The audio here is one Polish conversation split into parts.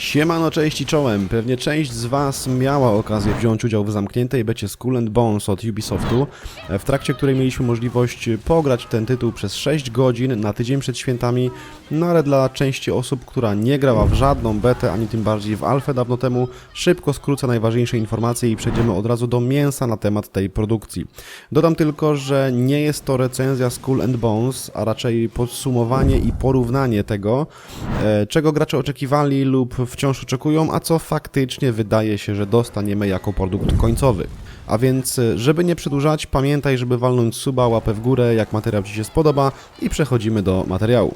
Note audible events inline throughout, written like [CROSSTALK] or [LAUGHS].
Siemano, cześć i czołem. Pewnie część z Was miała okazję wziąć udział w zamkniętej becie Skull and Bones od Ubisoftu, w trakcie której mieliśmy możliwość pograć ten tytuł przez 6 godzin na tydzień przed świętami, no ale dla części osób, która nie grała w żadną betę, ani tym bardziej w alfę dawno temu, szybko skrócę najważniejsze informacje i przejdziemy od razu do mięsa na temat tej produkcji. Dodam tylko, że nie jest to recenzja Skull and Bones, a raczej podsumowanie i porównanie tego, e, czego gracze oczekiwali lub wciąż oczekują, a co faktycznie wydaje się, że dostaniemy jako produkt końcowy. A więc, e, żeby nie przedłużać, pamiętaj, żeby walnąć suba, łapę w górę, jak materiał Ci się spodoba i przechodzimy do materiału.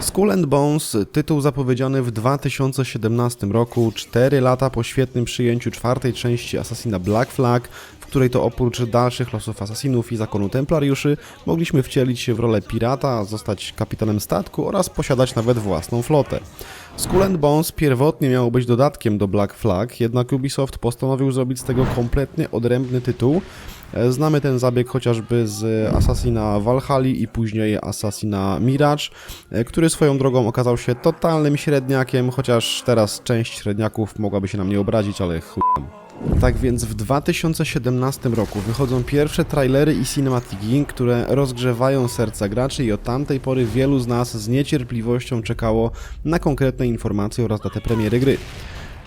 Skull and Bones, tytuł zapowiedziany w 2017 roku, 4 lata po świetnym przyjęciu czwartej części Assassina Black Flag, w której to oprócz dalszych losów asasinów i zakonu templariuszy mogliśmy wcielić się w rolę pirata, zostać kapitanem statku oraz posiadać nawet własną flotę. Skull Bones pierwotnie miało być dodatkiem do Black Flag, jednak Ubisoft postanowił zrobić z tego kompletnie odrębny tytuł. E, Znamy ten zabieg chociażby z Assassina Valhalla i później Assassina Mirage, e, który swoją drogą okazał się totalnym średniakiem, chociaż teraz część średniaków mogłaby się na mnie obrazić, ale chuj. Tak więc w 2017 roku wychodzą pierwsze trailery i cinematiki, które rozgrzewają serca graczy i od tamtej pory wielu z nas z niecierpliwością czekało na konkretne informacje oraz datę premiery gry.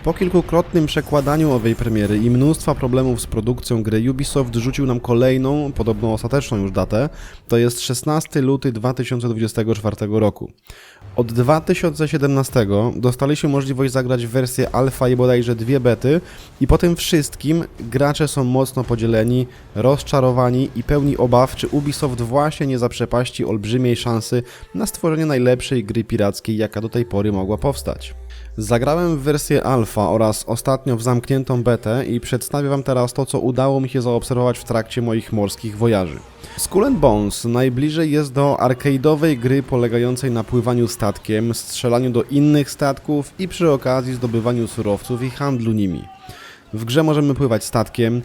Po kilkukrotnym przekładaniu owej premiery i mnóstwa problemów z produkcją gry Ubisoft rzucił nam kolejną, podobno ostateczną już datę, to jest 16 luty 2024 roku. Od 2017 dostaliśmy możliwość zagrać w wersję alfa i bodajże dwie bety i po tym wszystkim gracze są mocno podzieleni, rozczarowani i pełni obaw, czy Ubisoft właśnie nie zaprzepaści olbrzymiej szansy na stworzenie najlepszej gry pirackiej, jaka do tej pory mogła powstać. Zagrałem w wersję alfa oraz ostatnio w zamkniętą betę i przedstawię Wam teraz to, co udało mi się zaobserwować w trakcie moich morskich wojaży. Skull Bones najbliżej jest do arcade'owej gry polegającej na pływaniu statkiem, strzelaniu do innych statków i przy okazji zdobywaniu surowców i handlu nimi. W grze możemy pływać statkiem,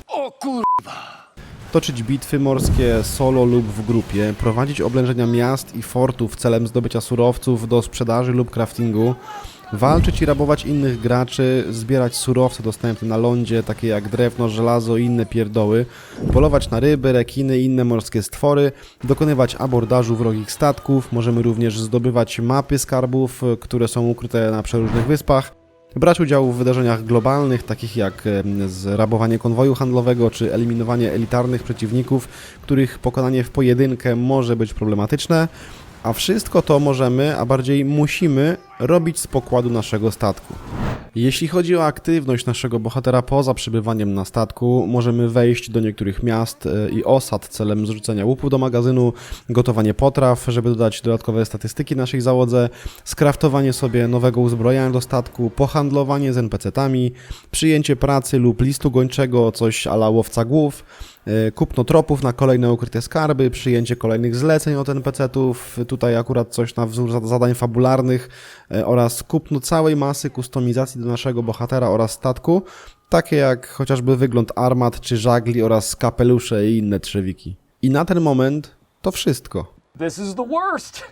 toczyć bitwy morskie solo lub w grupie, prowadzić oblężenia miast i fortów celem zdobycia surowców do sprzedaży lub craftingu, walczyć i rabować innych graczy, zbierać surowce dostępne na lądzie, takie jak drewno, żelazo i inne pierdoły, polować na ryby, rekiny i inne morskie stwory, dokonywać abordażu wrogich statków, możemy również zdobywać mapy skarbów, które są ukryte na przeróżnych wyspach, brać udział w wydarzeniach globalnych, takich jak zrabowanie konwoju handlowego czy eliminowanie elitarnych przeciwników, których pokonanie w pojedynkę może być problematyczne, a wszystko to możemy, a bardziej musimy robić z pokładu naszego statku. Jeśli chodzi o aktywność naszego bohatera poza przebywaniem na statku, możemy wejść do niektórych miast e, i osad celem zrzucenia łupów do magazynu, gotowanie potraw, żeby dodać dodatkowe statystyki naszej załodze, skraftowanie sobie nowego uzbrojenia do statku, pohandlowanie z NPC-tami, przyjęcie pracy lub listu gończego, coś ala łowca głów, kupno tropów na kolejne ukryte skarby, przyjęcie kolejnych zleceń od NPC-ów, tutaj akurat coś na wzór za- zadań fabularnych e, oraz kupno całej masy kustomizacji do naszego bohatera oraz statku, takie jak chociażby wygląd armat czy żagli oraz kapelusze i inne trzewiki. I na ten moment to wszystko. This is the worst.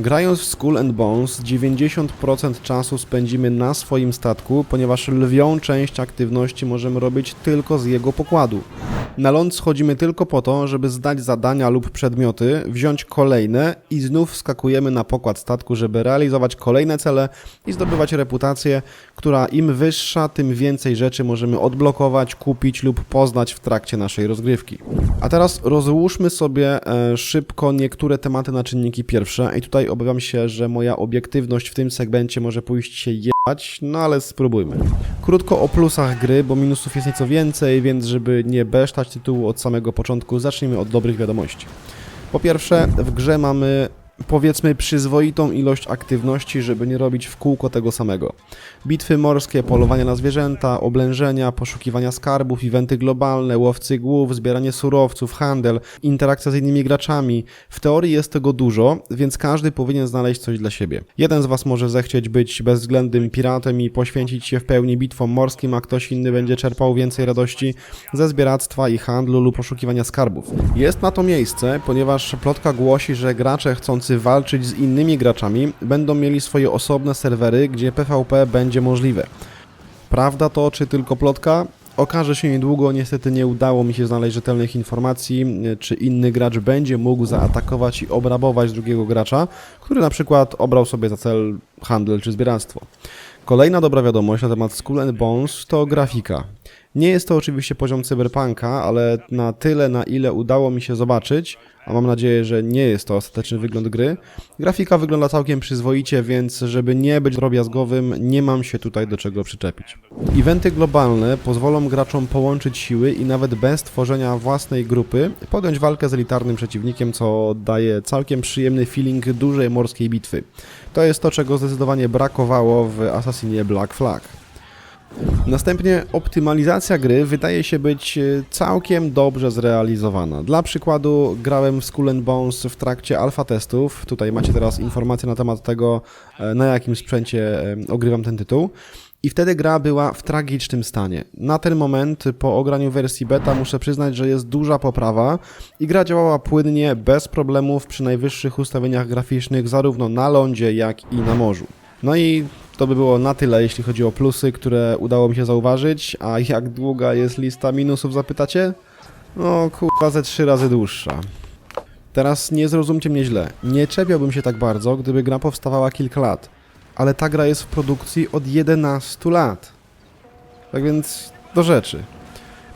Grając w Skull and Bones, 90% czasu spędzimy na swoim statku, ponieważ lwią część aktywności możemy robić tylko z jego pokładu. Na ląd schodzimy tylko po to, żeby zdać zadania lub przedmioty, wziąć kolejne i znów skakujemy na pokład statku, żeby realizować kolejne cele i zdobywać reputację, która im wyższa, tym więcej rzeczy możemy odblokować, kupić lub poznać w trakcie naszej rozgrywki. A teraz rozłóżmy sobie e, szybko niektóre tematy na czynniki pierwsze i tutaj obawiam się, że moja obiektywność w tym segmencie może pójść się jebać, no ale spróbujmy. Krótko o plusach gry, bo minusów jest nieco więcej, więc żeby nie besztać tytułu od samego początku, zacznijmy od dobrych wiadomości. Po pierwsze, w grze mamy powiedzmy przyzwoitą ilość aktywności, żeby nie robić w kółko tego samego. Bitwy morskie, polowania na zwierzęta, oblężenia, poszukiwania skarbów, eventy globalne, łowcy głów, zbieranie surowców, handel, interakcja z innymi graczami. W teorii jest tego dużo, więc każdy powinien znaleźć coś dla siebie. Jeden z Was może zechcieć być bezwzględnym piratem i poświęcić się w pełni bitwom morskim, a ktoś inny będzie czerpał więcej radości ze zbieractwa i handlu lub poszukiwania skarbów. Jest na to miejsce, ponieważ plotka głosi, że gracze chcący walczyć z innymi graczami będą mieli swoje osobne serwery, gdzie PvP będzie możliwe. Prawda to czy tylko plotka? Okaże się niedługo, niestety nie udało mi się znaleźć rzetelnych informacji, e, czy inny gracz będzie mógł zaatakować i obrabować drugiego gracza, który na przykład obrał sobie za cel handel czy zbieractwo. Kolejna dobra wiadomość na temat Skull Bones to grafika. Nie jest to oczywiście poziom cyberpunka, ale na tyle, na ile udało mi się zobaczyć, a mam nadzieję, że nie jest to ostateczny wygląd gry, grafika wygląda całkiem przyzwoicie, więc żeby nie być drobiazgowym, nie mam się tutaj do czego przyczepić. Eventy globalne pozwolą graczom połączyć siły i nawet bez tworzenia własnej grupy podjąć walkę z elitarnym przeciwnikiem, co daje całkiem przyjemny feeling dużej morskiej bitwy. To jest to, czego zdecydowanie brakowało w Assassinie Black Flag. Następnie optymalizacja gry wydaje się być e, całkiem dobrze zrealizowana. Dla przykładu grałem w Skull Bones w trakcie alfa testów. Tutaj macie teraz informacje na temat tego, e, na jakim sprzęcie e, ogrywam ten tytuł. I wtedy gra była w tragicznym stanie. Na ten moment, po ograniu wersji beta, muszę przyznać, że jest duża poprawa i gra działała płynnie, bez problemów, przy najwyższych ustawieniach graficznych, zarówno na lądzie, jak i na morzu. No i to by było na tyle, jeśli chodzi o plusy, które udało mi się zauważyć. A jak długa jest lista minusów, zapytacie? No kurwa, ze trzy razy dłuższa. Teraz nie zrozumcie mnie źle. Nie czepiałbym się tak bardzo, gdyby gra powstawała kilka lat. Ale ta gra jest w produkcji od 11 lat. Tak więc do rzeczy.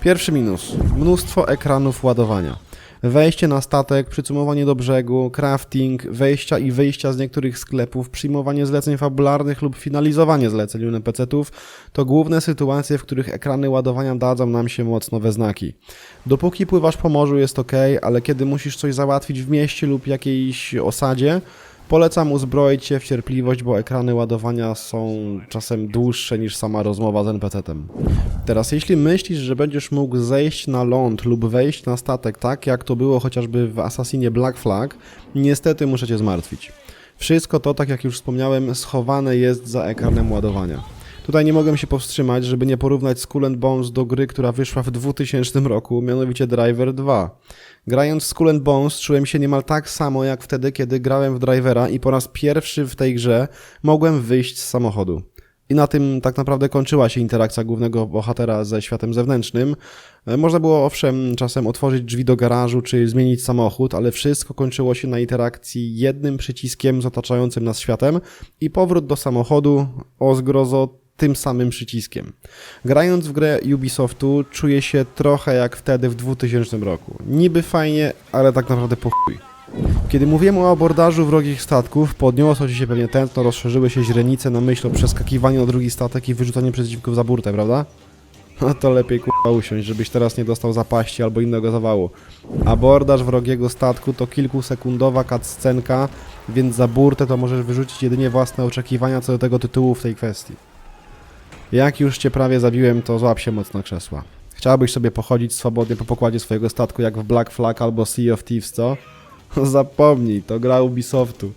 Pierwszy minus. Mnóstwo ekranów ładowania. Wejście na statek, przycumowanie do brzegu, crafting, wejścia i wyjścia z niektórych sklepów, przyjmowanie zleceń fabularnych lub finalizowanie zleceń NPC-ów to główne sytuacje, w których ekrany ładowania dadzą nam się mocno we znaki. Dopóki pływasz po morzu jest ok, ale kiedy musisz coś załatwić w mieście lub jakiejś osadzie, Polecam uzbroić się w cierpliwość, bo ekrany ładowania są czasem dłuższe niż sama rozmowa z NPC-tem. Teraz, jeśli myślisz, że będziesz mógł zejść na ląd lub wejść na statek tak, jak to było chociażby w Assassinie Black Flag, niestety muszę cię zmartwić. Wszystko to, tak jak już wspomniałem, schowane jest za ekranem ładowania. Tutaj nie mogłem się powstrzymać, żeby nie porównać Skull Bones do gry, która wyszła w 2000 roku, mianowicie Driver 2. Grając w Skull Bones czułem się niemal tak samo jak wtedy, kiedy grałem w Drivera i po raz pierwszy w tej grze mogłem wyjść z samochodu. I na tym tak naprawdę kończyła się interakcja głównego bohatera ze światem zewnętrznym. E, Można było owszem czasem otworzyć drzwi do garażu czy zmienić samochód, ale wszystko kończyło się na interakcji jednym przyciskiem z otaczającym nas światem i powrót do samochodu o zgrozo tym samym przyciskiem. Grając w grę Ubisoftu czuję się trochę jak wtedy w 2000 roku. Niby fajnie, ale tak naprawdę po chuj. Kiedy mówiłem o abordażu wrogich statków, podniosło ci się pewnie tętno, rozszerzyły się źrenice na myśl o przeskakiwaniu na drugi statek i wyrzucaniu przeciwników za burtę, prawda? No to lepiej kurwa usiąść, żebyś teraz nie dostał zapaści albo innego zawału. Abordaż wrogiego statku to kilkusekundowa cutscenka, więc za burtę to możesz wyrzucić jedynie własne oczekiwania co do tego tytułu w tej kwestii. Jak już cię prawie zabiłem, to złap się mocno krzesła. Chciałbyś sobie pochodzić swobodnie po pokładzie swojego statku jak w Black Flag albo Sea of Thieves, co? [LAUGHS] Zapomnij, to gra Ubisoftu.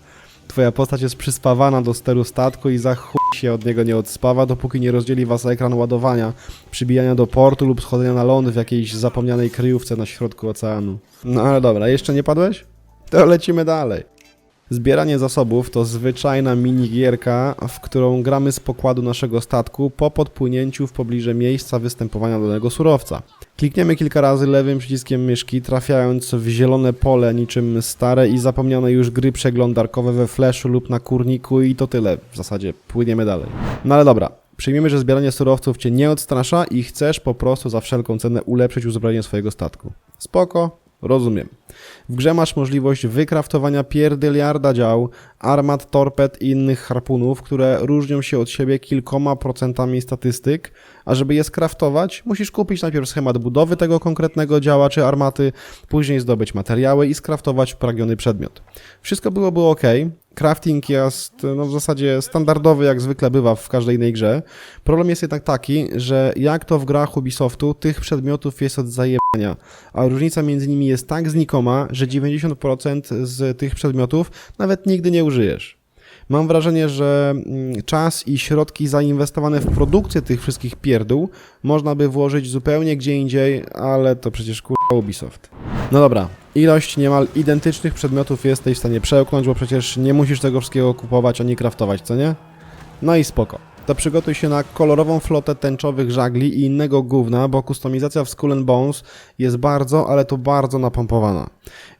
Twoja postać jest przyspawana do steru statku i za chuj się od niego nie odspawa, dopóki nie rozdzieli was ekran ładowania, przybijania do portu lub schodzenia na ląd w jakiejś zapomnianej kryjówce na środku oceanu. No ale dobra, jeszcze nie padłeś? To lecimy dalej. Zbieranie zasobów to zwyczajna minigierka, w którą gramy z pokładu naszego statku po podpłynięciu w pobliże miejsca występowania danego surowca. Klikniemy kilka razy lewym przyciskiem myszki, trafiając w zielone pole niczym stare i zapomniane już gry przeglądarkowe we flashu lub na kurniku i to tyle. W zasadzie płyniemy dalej. No ale dobra, Przyjmiemy, że zbieranie surowców cię nie odstrasza i chcesz po prostu za wszelką cenę ulepszyć uzbrojenie swojego statku. Spoko, rozumiem. W grze masz możliwość wykraftowania pierdyliarda dział, armat, torped i innych harpunów, które różnią się od siebie kilkoma procentami statystyk, a żeby je skraftować, musisz kupić najpierw schemat budowy tego konkretnego działa czy armaty, później zdobyć materiały i skraftować pragniony przedmiot. Wszystko byłoby ok. Crafting jest no, w zasadzie standardowy, jak zwykle bywa w każdej innej grze. Problem jest jednak taki, że jak to w grach Ubisoftu, tych przedmiotów jest od a różnica między nimi jest tak znikoma, że 90% z tych przedmiotów nawet nigdy nie użyjesz. Mam wrażenie, że mm, czas i środki zainwestowane w produkcję tych wszystkich pierdół można by włożyć zupełnie gdzie indziej, ale to przecież kurwa Ubisoft. No dobra, ilość niemal identycznych przedmiotów jesteś w stanie przełknąć, bo przecież nie musisz tego wszystkiego kupować ani craftować, co nie? No i spoko. To przygotuj się na kolorową flotę tęczowych żagli i innego gówna, bo kustomizacja w Skull Bones jest bardzo, ale to bardzo napompowana.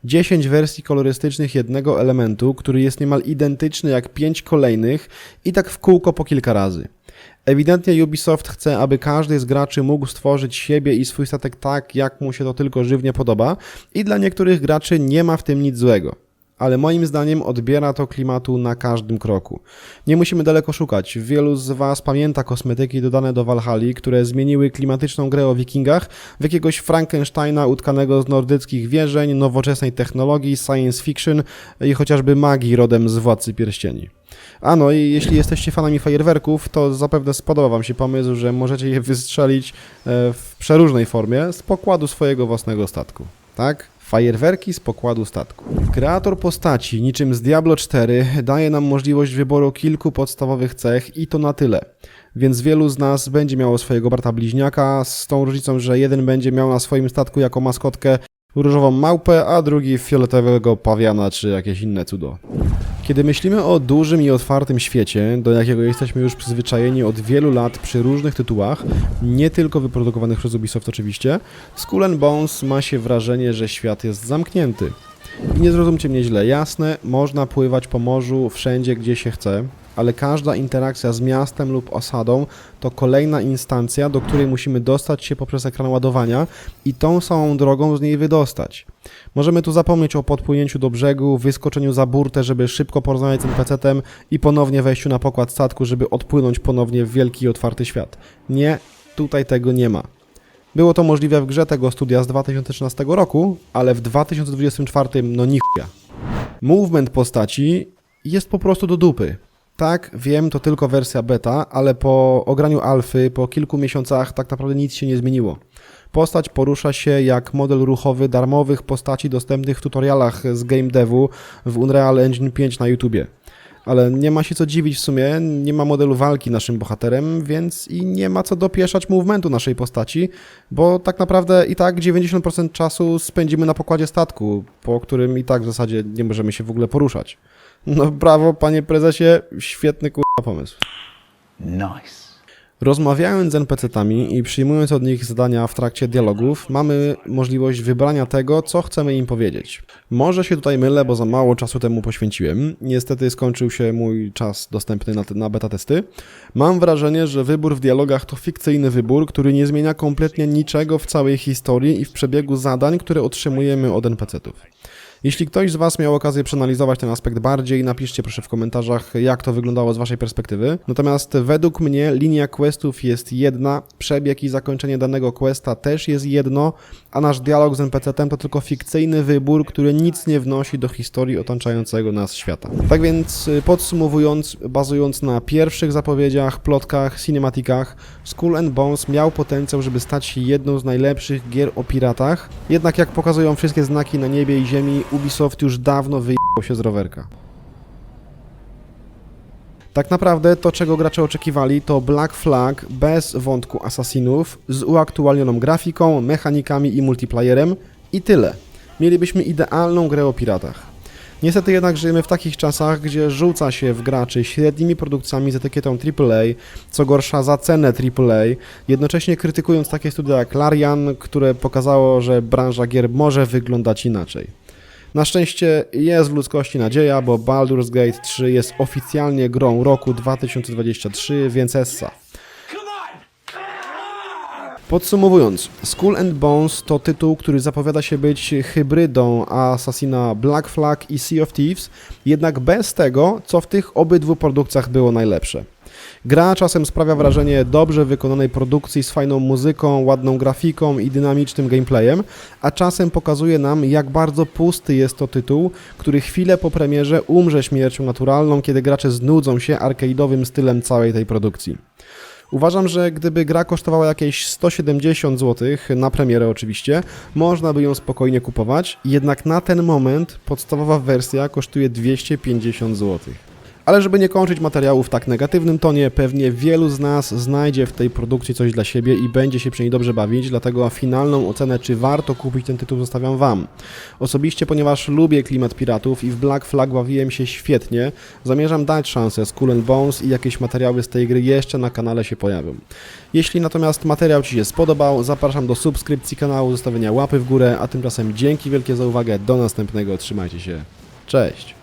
10 wersji kolorystycznych jednego elementu, który jest niemal identyczny jak 5 kolejnych i tak w kółko po kilka razy. Ewidentnie Ubisoft chce, aby każdy z graczy mógł stworzyć siebie i swój statek tak, jak mu się to tylko żywnie podoba i dla niektórych graczy nie ma w tym nic złego ale moim zdaniem odbiera to klimatu na każdym kroku. Nie musimy daleko szukać. Wielu z Was pamięta kosmetyki dodane do Valhalla, które zmieniły klimatyczną grę o wikingach w jakiegoś Frankensteina utkanego z nordyckich wierzeń, nowoczesnej technologii, science fiction i chociażby magii rodem z Władcy Pierścieni. A no i jeśli jesteście fanami fajerwerków, to zapewne spodoba Wam się pomysł, że możecie je wystrzelić e, w przeróżnej formie z pokładu swojego własnego statku. Tak? Fajerwerki z pokładu statku. Kreator postaci, niczym z Diablo 4, daje nam możliwość wyboru kilku podstawowych cech i to na tyle. Więc wielu z nas będzie miało swojego brata bliźniaka, z tą różnicą, że jeden będzie miał na swoim statku jako maskotkę różową małpę, a drugi fioletowego pawiana czy jakieś inne cudo. Kiedy myślimy o dużym i otwartym świecie, do jakiego jesteśmy już przyzwyczajeni od wielu lat przy różnych tytułach, nie tylko wyprodukowanych przez Ubisoft oczywiście, Skull and Bones ma się wrażenie, że świat jest zamknięty. I nie zrozumcie mnie źle, jasne, można pływać po morzu wszędzie, gdzie się chce, ale każda interakcja z miastem lub osadą to kolejna instancja, do której musimy dostać się poprzez ekran ładowania i tą samą drogą z niej wydostać. Możemy tu zapomnieć o podpłynięciu do brzegu, wyskoczeniu za burtę, żeby szybko porozmawiać z NPC-tem i ponownie wejściu na pokład statku, żeby odpłynąć ponownie w wielki i otwarty świat. Nie, tutaj tego nie ma. Było to możliwe w grze tego studia z 2013 roku, ale w 2024 no nichuja. Movement postaci jest po prostu do dupy. Tak, wiem, to tylko wersja beta, ale po ograniu alfy, po kilku miesiącach tak naprawdę nic się nie zmieniło. Postać porusza się jak model ruchowy darmowych postaci dostępnych w tutorialach z game devu w Unreal Engine 5 na YouTubie. Ale nie ma się co dziwić w sumie, nie ma modelu walki naszym bohaterem, więc i nie ma co dopieszać movementu naszej postaci, bo tak naprawdę i tak 90% czasu spędzimy na pokładzie statku, po którym i tak w zasadzie nie możemy się w ogóle poruszać. No brawo, panie prezesie, świetny kurwa pomysł. Nice. Rozmawiając z NPC-tami i przyjmując od nich zadania w trakcie dialogów, mamy możliwość wybrania tego, co chcemy im powiedzieć. Może się tutaj mylę, bo za mało czasu temu poświęciłem. Niestety skończył się mój czas dostępny na, na beta testy. Mam wrażenie, że wybór w dialogach to fikcyjny wybór, który nie zmienia kompletnie niczego w całej historii i w przebiegu zadań, które otrzymujemy od NPC-ów. Jeśli ktoś z Was miał okazję przeanalizować ten aspekt bardziej, napiszcie proszę w komentarzach, jak to wyglądało z Waszej perspektywy. Natomiast według mnie linia questów jest jedna, przebieg i zakończenie danego questa też jest jedno, a nasz dialog z NPC-tem to tylko fikcyjny wybór, który nic nie wnosi do historii otaczającego nas świata. Tak więc y, podsumowując, bazując na pierwszych zapowiedziach, plotkach, cinematikach, Skull and Bones miał potencjał, żeby stać się jedną z najlepszych gier o piratach, jednak jak pokazują wszystkie znaki na niebie i ziemi, Ubisoft już dawno wyjechał się z rowerka. Tak naprawdę to, czego gracze oczekiwali, to Black Flag bez wątku asasinów, z uaktualnioną grafiką, mechanikami i multiplayerem i tyle. Mielibyśmy idealną grę o piratach. Niestety jednak żyjemy w takich czasach, gdzie rzuca się w graczy średnimi produkcjami z etykietą AAA, co gorsza za cenę AAA, jednocześnie krytykując takie studia jak Larian, które pokazało, że branża gier może wyglądać inaczej. Na szczęście jest w ludzkości nadzieja, bo Baldur's Gate 3 jest oficjalnie grą roku 2023, więc essa. Podsumowując, Skull and Bones to tytuł, który zapowiada się być hybrydą Assassina Black Flag i Sea of Thieves, jednak bez tego, co w tych obydwu produkcjach było najlepsze. Gra czasem sprawia wrażenie dobrze wykonanej produkcji z fajną muzyką, ładną grafiką i dynamicznym gameplayem, a czasem pokazuje nam, jak bardzo pusty jest to tytuł, który chwilę po premierze umrze śmiercią naturalną, kiedy gracze znudzą się arcade'owym stylem całej tej produkcji. Uważam, że gdyby gra kosztowała jakieś 170 zł, na premierę oczywiście, można by ją spokojnie kupować, jednak na ten moment podstawowa wersja kosztuje 250 zł. Ale żeby nie kończyć materiału w tak negatywnym tonie, pewnie wielu z nas znajdzie w tej produkcji coś dla siebie i będzie się przy niej dobrze bawić, dlatego finalną ocenę, czy warto kupić ten tytuł, zostawiam Wam. Osobiście, ponieważ lubię klimat piratów i w Black Flag bawiłem się świetnie, zamierzam dać szansę Skull Bones i jakieś materiały z tej gry jeszcze na kanale się pojawią. Jeśli natomiast materiał Ci się spodobał, zapraszam do subskrypcji kanału, zostawienia łapy w górę, a tymczasem dzięki wielkie za uwagę, do następnego, trzymajcie się, cześć!